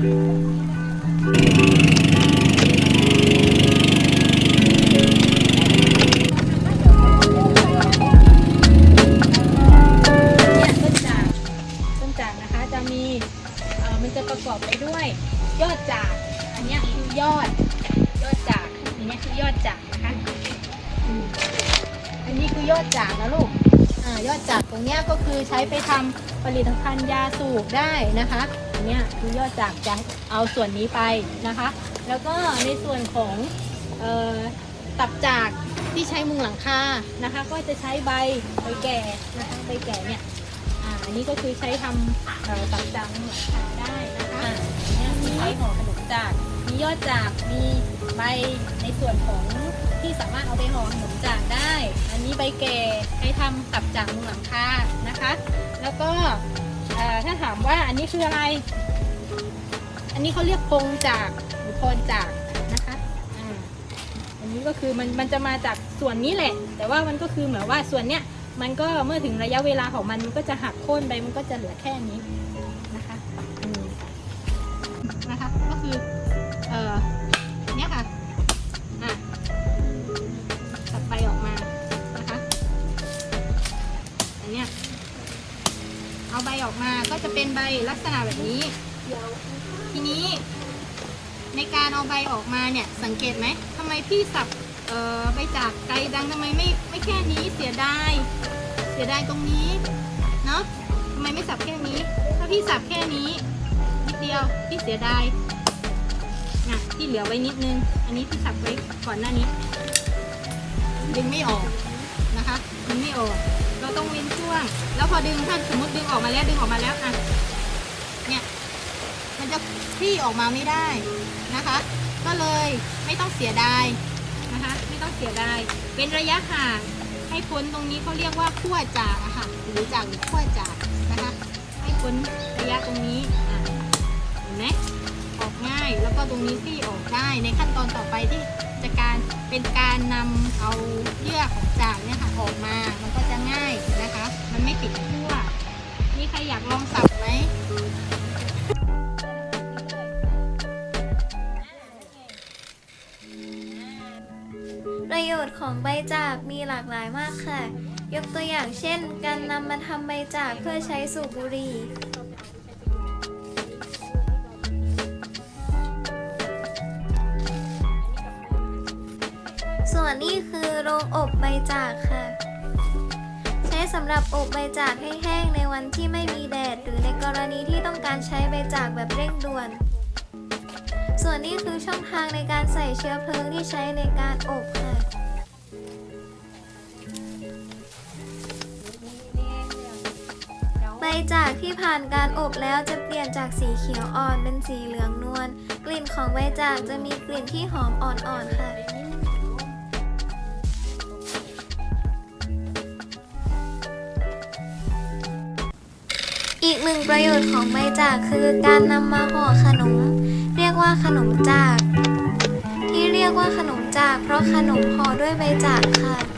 เนี่ยต้นจากต้นจากนะคะจะมีเอ่อมันจะประกอบไปด้วย ยอดจาก อันเนี้ยคือยอด ยอดจากอันเนี้ยคือยอดจากนะคะอืมอันนี้คือยอดจากนะลูกายอดจากตรงเนี้ยก็คือใช้ไปทำผลิตภัณฑ์ยาสูบได้นะคะเนี้ยคือยอดจากจะเอาส่วนนี้ไปนะคะ แล้วก็ในส่วนของออตับจากที่ใช้มุงหลังคานะคะ ก็จะใช้ใบใบแก่นะคะใบแก่เนี่ยอ่าอันนี้ก็คือใช้ทำตับจากมุงหลังคาได้นะคะเนี่ยมีใช้ห่อขนมจากมียอดจากมีใบในส่วนของที่สามารถเอาไปห่อขนมจากได้ นนี้ใบแก่ใช้ทำตับจากมุงหลังคานะคะ แล้วก็ถ้าถามว่าอันนี้คืออะไร อันนี้เขาเรียกพงจากหรือโคนจากนะคะอันนี้ก็คือมันมันจะมาจากส่วนนี้แหละ แต่ว่ามันก็คือเหมือนว่าส่วนเนี้ยมันก็เมื่อถึงระยะเวลาของมันมันก็จะหักโค่นไปมันก็จะเหลือแค่นี้นะคะอืมนะคะ ก็คือเอ่อเนี้ยค่ะ จะเป็นใบลักษณะแบบนี้ ทีนี้ในการเอาใบออกมาเนี่ยสังเกตไหมทำไมพี่สับเอ่อใบจากไกลดังทำไมไม่ไม่แค่นี้เสียดายเสียดายตรงนี้เนาะทำไมไม่สับแค่นี้ ถ้าพี่สับแค่นี้นิดเดียวพี่เสียดายนะที่เหลือไว้นิดนึง อันนี้พี่สับไว้ก่อนหน้านี้ดึงไม่ออกนะคะดึงไม่ออก เราต้องเว้นช่วง แล้วพอดึงถ้าสมมติดึงออกมาแล้วดึงออกมาแล้วอะเนี่ยมันจะคลี่ออกมาไม่ได้นะคะ ก็เลยไม่ต้องเสียดายนะคะ ไม่ต้องเสียดายเป็นระยะห่างให้พ้นตรงนี้เขาเรียกว่าขั้วจากอะค่ะหรือจากหรือขั้วจากนะคะ ให้พ้นระยะตรงนี้อะเห็นไหมออกง่ายแล้วก็ตรงนี้คลี่ออกได้ในขั้นตอนต่อไปที่จะการเป็นการนำเอาเยื่อของ ประโยชน์ของใบจากมีหลากหลายมากค่ะ ยกตัวอย่างเช่น การนำมาทำใบจากเพื่อใช้สูบบุหรี่ส่วนนี้คือโรงอบใบจากค่ะ ใช้สำหรับอบใบจากให้แห้งในวันที่ไม่มีแดด หรือในกรณีที่ต้องการใช้ใบจากแบบเร่งด่วน ส่วนนี้คือช่องทางในการใส่เชื้อเพลิงที่ใช้ในการอบค่ะใบจากที่ผ่านการอบแล้วจะเปลี่ยนจากสีเขียวอ่อนเป็นสีเหลืองนวล กลิ่นของใบจากจะมีกลิ่นที่หอมอ่อนๆค่ะอีกหนึ่งประโยชน์ของใบจากคือการนำมาห่อขนม ว่าขนมจาก ที่เรียกว่าขนมจาก เพราะขนมห่อด้วยใบจากค่ะ